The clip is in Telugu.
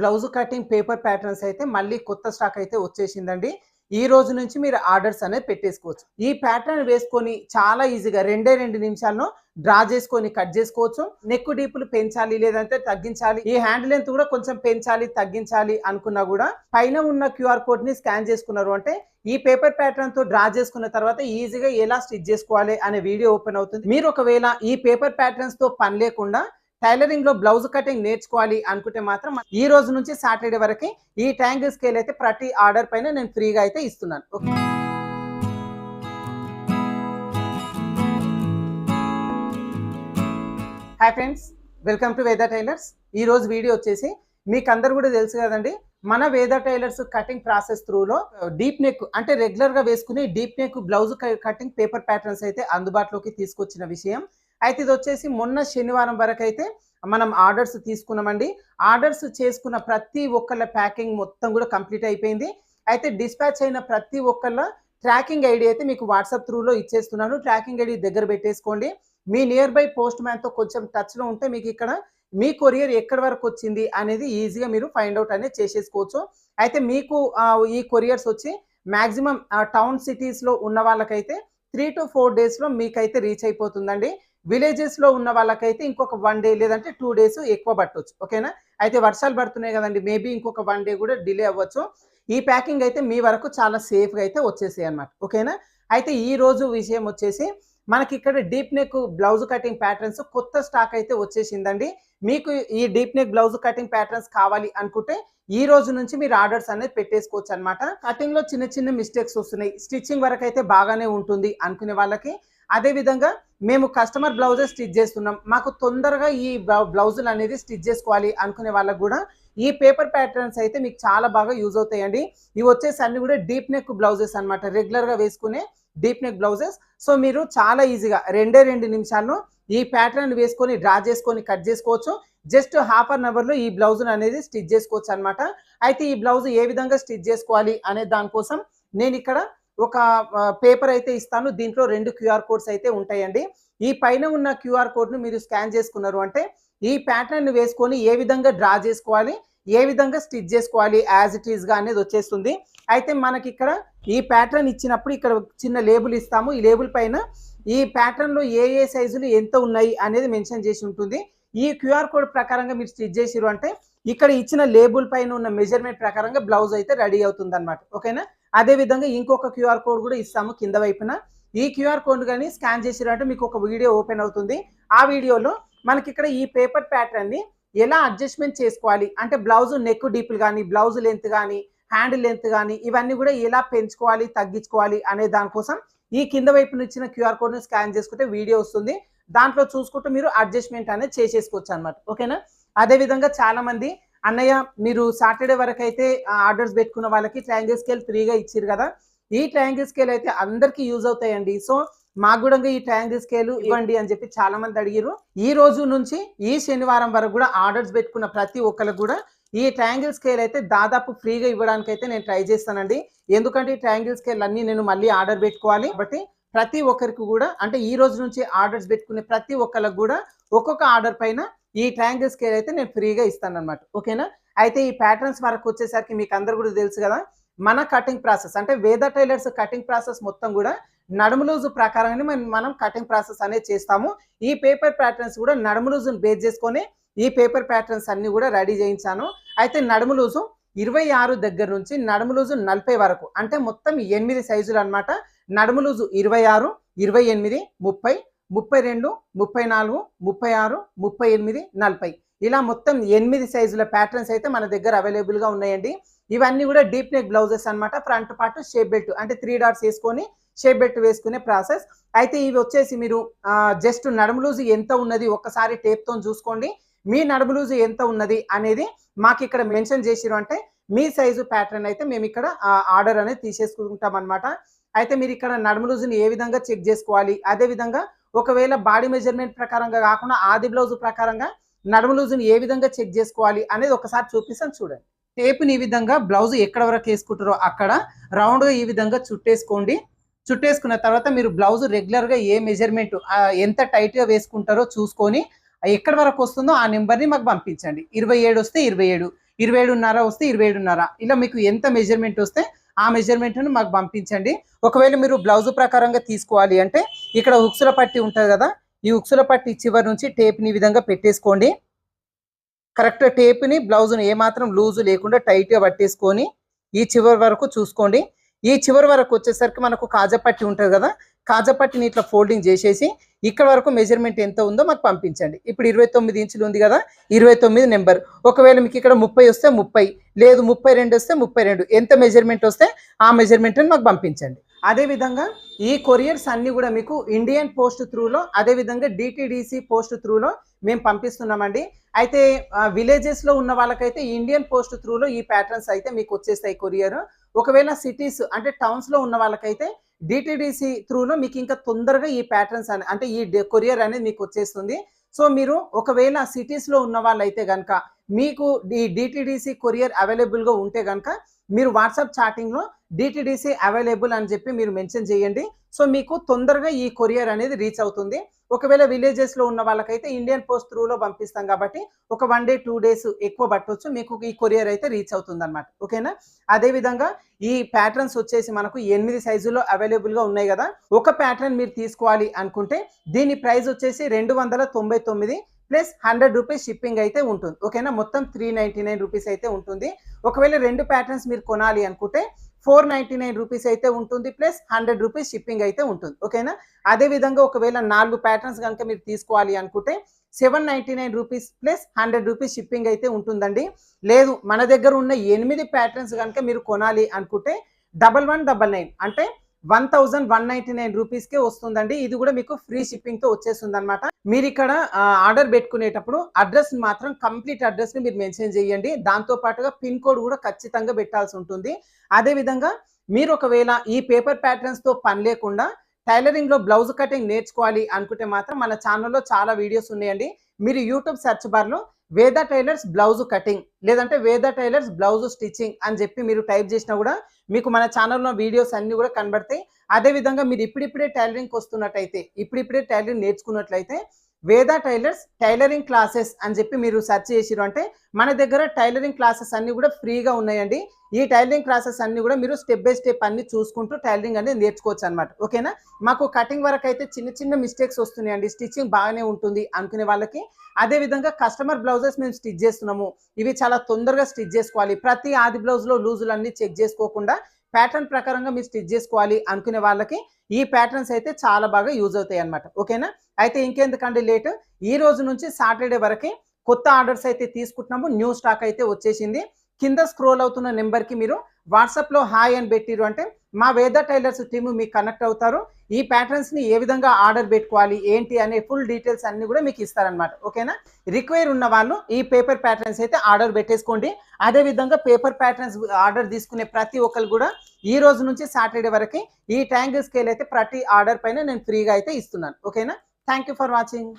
బ్లౌజ్ కటింగ్ పేపర్ ప్యాటర్న్స్ అయితే మళ్ళీ కొత్త స్టాక్ అయితే వచ్చేసిందండి. ఈ రోజు నుంచి మీరు ఆర్డర్స్ అనేది పెట్టేసుకోవచ్చు. ఈ ప్యాటర్న్ వేసుకొని చాలా ఈజీగా రెండే రెండు నిమిషాల్లో డ్రా చేసుకొని కట్ చేసుకోవచ్చు. నెక్ డీపులు పెంచాలి లేదంటే తగ్గించాలి. ఈ హ్యాండ్ లెంత్ కూడా కొంచెం పెంచాలి తగ్గించాలి అనుకున్నా కూడా పైన ఉన్న క్యూఆర్ కోడ్ని స్కాన్ చేసుకున్నారు అంటే ఈ పేపర్ ప్యాటర్న్తో డ్రా చేసుకున్న తర్వాత ఈజీగా ఎలా స్టిచ్ చేసుకోవాలి అనే వీడియో ఓపెన్ అవుతుంది. మీరు ఒకవేళ ఈ పేపర్ ప్యాటర్న్స్తో పని లేకుండా టైలరింగ్లో బ్లౌజ్ కటింగ్ నేర్చుకోవాలి అనుకుంటే మాత్రం ఈ రోజు నుంచి సాటర్డే వరకు ఈ ట్యాంగిల్ స్కేల్ అయితే ప్రతి ఆర్డర్ పైన నేను ఫ్రీగా అయితే ఇస్తున్నాను. Okay. Hi friends welcome to Veda tailors. ఈ రోజు వీడియో వచ్చేసి మీకు అందరు కూడా తెలుసు కదండి మన వేద టైలర్స్ కటింగ్ ప్రాసెస్ త్రూలో డీప్ నెక్ అంటే రెగ్యులర్గా వేసుకునే deep neck blouse cutting paper patterns అయితే అందుబాటులోకి తీసుకొచ్చిన విషయం. అయితే ఇది వచ్చేసి మొన్న శనివారం వరకు అయితే మనం ఆర్డర్స్ తీసుకున్నామండి. ఆర్డర్స్ చేసుకున్న ప్రతి ఒక్కళ్ళ ప్యాకింగ్ మొత్తం కూడా కంప్లీట్ అయిపోయింది. అయితే డిస్పాచ్ అయిన ప్రతి ఒక్కళ్ళ ట్రాకింగ్ ఐడి అయితే మీకు వాట్సాప్ త్రూలో ఇచ్చేస్తున్నాను. ట్రాకింగ్ ఐడి దగ్గర పెట్టేసుకోండి. మీ నియర్ బై పోస్ట్ మ్యాన్తో కొంచెం టచ్లో ఉంటే మీకు ఇక్కడ మీ కొరియర్ ఎక్కడి వరకు వచ్చింది అనేది ఈజీగా మీరు ఫైండ్ అవుట్ అనేది చేసేసుకోవచ్చు. అయితే మీకు ఈ కొరియర్స్ వచ్చి మ్యాక్సిమం టౌన్ సిటీస్లో ఉన్న వాళ్ళకైతే త్రీ టు ఫోర్ డేస్లో మీకైతే రీచ్ అయిపోతుందండి. విలేజెస్లో ఉన్న వాళ్ళకైతే ఇంకొక వన్ డే లేదంటే టూ డేస్ ఎక్కువ పట్టవచ్చు ఓకేనా? అయితే వర్షాలు పడుతున్నాయి కదండి మేబీ ఇంకొక వన్ డే కూడా డిలే అవ్వచ్చు. ఈ ప్యాకింగ్ అయితే మీ వరకు చాలా సేఫ్గా అయితే వచ్చేసాయి అనమాట ఓకేనా? అయితే ఈ రోజు విషయం వచ్చేసి మనకి ఇక్కడ deep neck blouse cutting patterns కొత్త స్టాక్ అయితే వచ్చేసిందండి. మీకు ఈ deep neck blouse cutting patterns కావాలి అనుకుంటే ఈ రోజు నుంచి మీరు ఆర్డర్స్ అనేది పెట్టేసుకోవచ్చు అనమాట కటింగ్లో చిన్న చిన్న మిస్టేక్స్ వస్తున్నాయి. స్టిచ్చింగ్ వరకు అయితే బాగానే ఉంటుంది అనుకునే వాళ్ళకి. అదే విధంగా మేము కస్టమర్ బ్లౌజెస్ స్టిచ్ చేస్తున్నాం. మాకు తొందరగా ఈ బ్లౌజులు అనేది స్టిచ్ చేసుకోవాలి అనుకునే వాళ్ళకు కూడా ఈ పేపర్ ప్యాటర్న్స్ అయితే మీకు చాలా బాగా యూజ్ అవుతాయండి. ఇవి వచ్చేసి అన్ని కూడా డీప్ నెక్ బ్లౌజెస్ అనమాట రెగ్యులర్గా వేసుకునే డీప్ నెక్ బ్లౌజెస్. సో మీరు చాలా ఈజీగా రెండే రెండు నిమిషాల్లో ఈ ప్యాటర్న్ వేసుకొని డ్రా చేసుకొని కట్ చేసుకోవచ్చు. జస్ట్ హాఫ్ అన్ అవర్లో ఈ బ్లౌజ్ అనేది స్టిచ్ చేసుకోవచ్చు అనమాట అయితే ఈ బ్లౌజ్ ఏ విధంగా స్టిచ్ చేసుకోవాలి అనే దానికోసం నేను ఇక్కడ ఒక పేపర్ అయితే ఇస్తాను. దీంట్లో రెండు క్యూఆర్ కోడ్స్ అయితే ఉంటాయండి. ఈ పైన ఉన్న క్యూఆర్ కోడ్ను మీరు స్కాన్ చేసుకున్నారు అంటే ఈ ప్యాటర్న్ వేసుకొని ఏ విధంగా డ్రా చేసుకోవాలి ఏ విధంగా స్టిచ్ చేసుకోవాలి యాజ్ ఇట్ ఈస్గా అనేది వచ్చేస్తుంది. అయితే మనకి ఇక్కడ ఈ ప్యాటర్న్ ఇచ్చినప్పుడు ఇక్కడ చిన్న లేబుల్ ఇస్తాము. ఈ లేబుల్ పైన ఈ ప్యాటర్న్లో ఏ ఏ సైజులు ఎంత ఉన్నాయి అనేది మెన్షన్ చేసి ఉంటుంది. ఈ క్యూఆర్ కోడ్ ప్రకారంగా మీరు స్టిచ్ చేసిరు అంటే ఇక్కడ ఇచ్చిన లేబుల్ పైన ఉన్న మెజర్మెంట్ ప్రకారంగా బ్లౌజ్ అయితే రెడీ అవుతుంది అనమాట ఓకేనా? అదే విధంగా ఇంకొక క్యూఆర్ కోడ్ కూడా ఇస్తాము కింద వైపున. ఈ క్యూఆర్ కోడ్ కానీ స్కాన్ చేసిరు అంటే మీకు ఒక వీడియో ఓపెన్ అవుతుంది. ఆ వీడియోలో మనకి ఇక్కడ ఈ పేపర్ ప్యాటర్న్ని ఎలా అడ్జస్ట్మెంట్ చేసుకోవాలి? అంటే బ్లౌజ్ నెక్ డీపులు కానీ బ్లౌజ్ లెంత్ కానీ హ్యాండ్ లెంత్ కానీ ఇవన్నీ కూడా ఎలా పెంచుకోవాలి తగ్గించుకోవాలి అనే దానికోసం ఈ కింద వైపున ఇచ్చిన క్యూఆర్ కోడ్ను స్కాన్ చేసుకుంటే వీడియో వస్తుంది. దాంట్లో చూసుకుంటూ మీరు అడ్జస్ట్మెంట్ అనేది చేసేసుకోవచ్చు అనమాట ఓకేనా? అదే విధంగా చాలా మంది అన్నయ్య మీరు సాటర్డే వరకు అయితే ఆర్డర్స్ పెట్టుకున్న వాళ్ళకి ట్రయాంగిల్ స్కేల్ ఫ్రీగా ఇచ్చారు కదా? ఈ ట్రయాంగిల్ స్కేల్ అయితే అందరికీ యూజ్ అవుతాయండి. సో మాకు కూడా ఈ ట్రయాంగిల్ స్కేల్ ఇవ్వండి అని చెప్పి చాలా మంది అడిగారు ఈ రోజు నుంచి ఈ శనివారం వరకు కూడా ఆర్డర్స్ పెట్టుకున్న ప్రతి ఒక్కరికి కూడా ఈ ట్రయాంగిల్ స్కేల్ అయితే దాదాపు ఫ్రీగా ఇవ్వడానికి అయితే నేను ట్రై చేస్తానండి. ఎందుకంటే ఈ ట్రయాంగిల్ స్కేల్ అన్ని నేను మళ్ళీ ఆర్డర్ పెట్టుకోవాలి. కాబట్టి ప్రతి ఒక్కరికి కూడా అంటే ఈ రోజు నుంచి ఆర్డర్స్ పెట్టుకునే ప్రతి ఒక్కరికి కూడా ఒక్కొక్క ఆర్డర్ పైన ఈ ట్రయాంగిల్ స్కేల్ అయితే నేను ఫ్రీగా ఇస్తాను అనమాట ఓకేనా? అయితే ఈ ప్యాటర్న్స్ వరకు వచ్చేసరికి మీకు అందరు కూడా తెలుసు కదా మన కటింగ్ ప్రాసెస్ అంటే వేద టైలర్స్ కటింగ్ ప్రాసెస్ మొత్తం కూడా నడుము లూజు ప్రకారంగానే మనం- కటింగ్ ప్రాసెస్ అనేది చేస్తాము. ఈ పేపర్ ప్యాటర్న్స్ కూడా నడుము లూజును బేస్ చేసుకొని ఈ పేపర్ ప్యాటర్న్స్ అన్ని కూడా రెడీ చేయించాను. అయితే నడుము లూజు ఇరవై ఆరు దగ్గర నుంచి నడుము లూజు నలభై వరకు అంటే మొత్తం ఎనిమిది సైజులు అన్నమాట. నడుము లూజు ఇరవై ఆరు ఇరవై ఎనిమిది ముప్పై ముప్పై రెండు ముప్పై నాలుగు ముప్పై ఆరు ముప్పై ఎనిమిది నలభై. ఇలా మొత్తం ఎనిమిది సైజుల ప్యాటర్న్స్ అయితే మన దగ్గర అవైలబుల్గా ఉన్నాయండి. ఇవన్నీ కూడా డీప్ నెక్ బ్లౌజెస్ అన్నమాట. ఫ్రంట్ పార్ట్ షేప్ బెల్ట్ అంటే త్రీ డాట్స్ వేసుకొని షేప్ వేసుకునే ప్రాసెస్. అయితే ఇవి వచ్చేసి మీరు జస్ట్ నడుము లూజు ఎంత ఉన్నది ఒక్కసారి టేప్తో చూసుకోండి. మీ నడుము లూజు ఎంత ఉన్నది అనేది మాకు ఇక్కడ మెన్షన్ చేసిరు అంటే మీ సైజు ప్యాటర్న్ అయితే మేము ఇక్కడ ఆర్డర్ అనేది తీసేసుకుంటాం అనమాట అయితే మీరు ఇక్కడ నడుము లూజుని ఏ విధంగా చెక్ చేసుకోవాలి? అదే విధంగా ఒకవేళ బాడీ మెజర్మెంట్ ప్రకారంగా కాకుండా ఆది బ్లౌజ్ ప్రకారంగా నడుము లూజుని ఏ విధంగా చెక్ చేసుకోవాలి అనేది ఒకసారి చూపిస్తాను చూడండి. టేప్ని ఈ విధంగా బ్లౌజ్ ఎక్కడ వరకు వేసుకుంటారో అక్కడ రౌండ్గా ఈ విధంగా చుట్టేసుకోండి. చుట్టేసుకున్న తర్వాత మీరు బ్లౌజ్ రెగ్యులర్గా ఏ మెజర్మెంట్ ఎంత టైట్గా వేసుకుంటారో చూసుకొని ఎక్కడి వరకు వస్తుందో ఆ నెంబర్ని మాకు పంపించండి. ఇరవై ఏడు వస్తే ఇరవై ఏడు ఇరవై ఏడున్నర వస్తే ఇరవై ఏడున్నర. ఇలా మీకు ఎంత మెజర్మెంట్ వస్తే ఆ మెజర్మెంట్ను మాకు పంపించండి. ఒకవేళ మీరు బ్లౌజ్ ప్రకారంగా తీసుకోవాలి అంటే ఇక్కడ హుక్సుల పట్టి ఉంటుంది కదా ఈ హుక్సుల పట్టి చివరి నుంచి టేప్ని ఈ విధంగా పెట్టేసుకోండి. కరెక్ట్ టేప్ని బ్లౌజ్ని ఏమాత్రం లూజు లేకుండా టైట్గా పట్టేసుకొని ఈ చివరి వరకు చూసుకోండి. ఈ చివరి వరకు వచ్చేసరికి మనకు కాజపట్టి ఉంటుంది కదా కాజపట్టిని ఇట్లా ఫోల్డింగ్ చేసేసి ఇక్కడ వరకు మెజర్మెంట్ ఎంత ఉందో మాకు పంపించండి. ఇప్పుడు ఇరవై తొమ్మిది ఇంచులు ఉంది కదా ఇరవై తొమ్మిది నెంబర్. ఒకవేళ మీకు ఇక్కడ ముప్పై వస్తే ముప్పై లేదు ముప్పై రెండు వస్తే ముప్పై రెండు. ఎంత మెజర్మెంట్ వస్తే ఆ మెజర్మెంట్ని మాకు పంపించండి. అదేవిధంగా ఈ కొరియర్స్ అన్నీ కూడా మీకు ఇండియన్ పోస్ట్ త్రూలో అదేవిధంగా డిటిడిసి పోస్ట్ త్రూలో మేము పంపిస్తున్నామండి. అయితే విలేజెస్లో ఉన్న వాళ్ళకైతే ఇండియన్ పోస్ట్ త్రూలో ఈ ప్యాటర్న్స్ అయితే మీకు వచ్చేస్తాయి కొరియర్. ఒకవేళ సిటీస్ అంటే టౌన్స్లో ఉన్న వాళ్ళకైతే డిటిడిసి త్రూలో మీకు ఇంకా తొందరగా ఈ ప్యాటర్న్స్ అని అంటే ఈ కొరియర్ అనేది మీకు వచ్చేస్తుంది. సో మీరు ఒకవేళ సిటీస్లో ఉన్న వాళ్ళైతే కనుక మీకు ఈ డిటిడిసి కొరియర్ అవైలబుల్గా ఉంటే కనుక మీరు వాట్సాప్ చాటింగ్లో డిటిడిసి అవైలబుల్ అని చెప్పి మీరు మెన్షన్ చేయండి. సో మీకు తొందరగా ఈ కొరియర్ అనేది రీచ్ అవుతుంది. ఒకవేళ విలేజెస్లో ఉన్న వాళ్ళకైతే ఇండియన్ పోస్ట్ త్రూలో పంపిస్తాం కాబట్టి ఒక వన్ డే టూ డేస్ ఎక్కువ పట్టవచ్చు మీకు ఈ కొరియర్ అయితే రీచ్ అవుతుంది అనమాట ఓకేనా? అదే విధంగా ఈ ప్యాటర్న్స్ వచ్చేసి మనకు ఎనిమిది సైజులో అవైలబుల్గా ఉన్నాయి కదా. ఒక ప్యాటర్న్ మీరు తీసుకోవాలి అనుకుంటే దీని ప్రైస్ వచ్చేసి రెండు వందల తొంభై తొమ్మిది ప్లస్ హండ్రెడ్ రూపీస్ షిప్పింగ్ అయితే ఉంటుంది. ఓకేనా? మొత్తం త్రీ నైంటీ నైన్ రూపీస్ అయితే ఉంటుంది. ఒకవేళ రెండు ప్యాటర్న్స్ మీరు కొనాలి అనుకుంటే ఫోర్ నైంటీ నైన్ రూపీస్ అయితే ఉంటుంది ప్లస్ హండ్రెడ్ రూపీస్ షిప్పింగ్ అయితే ఉంటుంది. ఓకేనా? అదే విధంగా ఒకవేళ నాలుగు ప్యాటర్న్స్ కనుక మీరు తీసుకోవాలి అనుకుంటే seven ninety nine rupees plus hundred rupees shipping అయితే ఉంటుందండి. లేదు మన దగ్గర ఉన్న ఎనిమిది ప్యాటర్న్స్ కనుక మీరు కొనాలి అనుకుంటే డబల్ వన్ డబల్ నైన్ అంటే one thousand one ninety nine రూపీస్కే వస్తుందండి. ఇది కూడా మీకు ఫ్రీ షిప్పింగ్తో వచ్చేస్తుంది అనమాట మీరు ఇక్కడ ఆర్డర్ పెట్టుకునేటప్పుడు అడ్రస్ మాత్రం కంప్లీట్ అడ్రస్ని మీరు మెన్షన్ చేయండి. దాంతో పాటుగా పిన్ కోడ్ కూడా ఖచ్చితంగా పెట్టాల్సి ఉంటుంది. అదేవిధంగా మీరు ఒకవేళ ఈ పేపర్ ప్యాటర్న్స్తో పని లేకుండా టైలరింగ్లో బ్లౌజ్ కటింగ్ నేర్చుకోవాలి అనుకుంటే మాత్రం మన ఛానల్లో చాలా వీడియోస్ ఉన్నాయండి. మీరు యూట్యూబ్ సెర్చ్ బార్లో వేద టైలర్స్ బ్లౌజ్ కటింగ్ లేదంటే వేద టైలర్స్ బ్లౌజ్ స్టిచ్చింగ్ అని చెప్పి మీరు టైప్ చేసినా కూడా మీకు మన ఛానల్లో వీడియోస్ అన్నీ కూడా కనబడతాయి. అదేవిధంగా మీరు ఇప్పుడిప్పుడే టైలరింగ్కి వస్తున్నట్టయితే ఇప్పుడిప్పుడే టైలరింగ్ నేర్చుకున్నట్లయితే వేద టైలర్స్ టైలరింగ్ క్లాసెస్ అని చెప్పి మీరు సెర్చ్ చేసిరు అంటే మన దగ్గర టైలరింగ్ క్లాసెస్ అన్ని కూడా ఫ్రీగా ఉన్నాయండి. ఈ టైలరింగ్ క్లాసెస్ అన్ని కూడా మీరు స్టెప్ బై స్టెప్ అన్ని చూసుకుంటూ టైలరింగ్ అనేది నేర్చుకోవచ్చు అనమాట ఓకేనా? మాకు కటింగ్ వరకు అయితే చిన్న చిన్న మిస్టేక్స్ వస్తున్నాయండి. స్టిచ్చింగ్ బాగానే ఉంటుంది అనుకునే వాళ్ళకి. అదే విధంగా కస్టమర్ బ్లౌజెస్ మేము స్టిచ్ చేస్తున్నాము. ఇవి చాలా తొందరగా స్టిచ్ చేసుకోవాలి. ప్రతి ఆది బ్లౌజ్లో లూజులన్నీ లూజులు చెక్ చేసుకోకుండా ప్యాటర్న్ ప్రకారంగా మీరు స్టిచ్ చేసుకోవాలి అనుకునే వాళ్ళకి ఈ ప్యాటర్న్స్ అయితే చాలా బాగా యూజ్ అవుతాయి అనమాట ఓకేనా? అయితే ఇంకెందుకండి లేట్? ఈ రోజు నుంచి సాటర్డే వరకు కొత్త ఆర్డర్స్ అయితే తీసుకుంటున్నాము. న్యూ స్టాక్ అయితే వచ్చేసింది. కింద స్క్రోల్ అవుతున్న నెంబర్కి మీరు వాట్సాప్లో హాయ్ అని పెట్టిరు అంటే మా వేద టైలర్స్ టీము మీకు కనెక్ట్ అవుతారు. ఈ ప్యాటర్న్స్ని ఏ విధంగా ఆర్డర్ పెట్టుకోవాలి ఏంటి అనే ఫుల్ డీటెయిల్స్ అన్ని కూడా మీకు ఇస్తారనమాట ఓకేనా రిక్వైర్ ఉన్న వాళ్ళు ఈ పేపర్ ప్యాటర్న్స్ అయితే ఆర్డర్ పెట్టేసుకోండి. అదే విధంగా పేపర్ ప్యాటర్న్స్ ఆర్డర్ తీసుకునే ప్రతి ఒక్కరు కూడా ఈ రోజు నుంచి సాటర్డే వరకు ఈ ట్యాంగిల్ స్కేల్ అయితే ప్రతి ఆర్డర్ పైన నేను ఫ్రీగా అయితే ఇస్తున్నాను. ఓకేనా థ్యాంక్ యూ ఫర్ వాచింగ్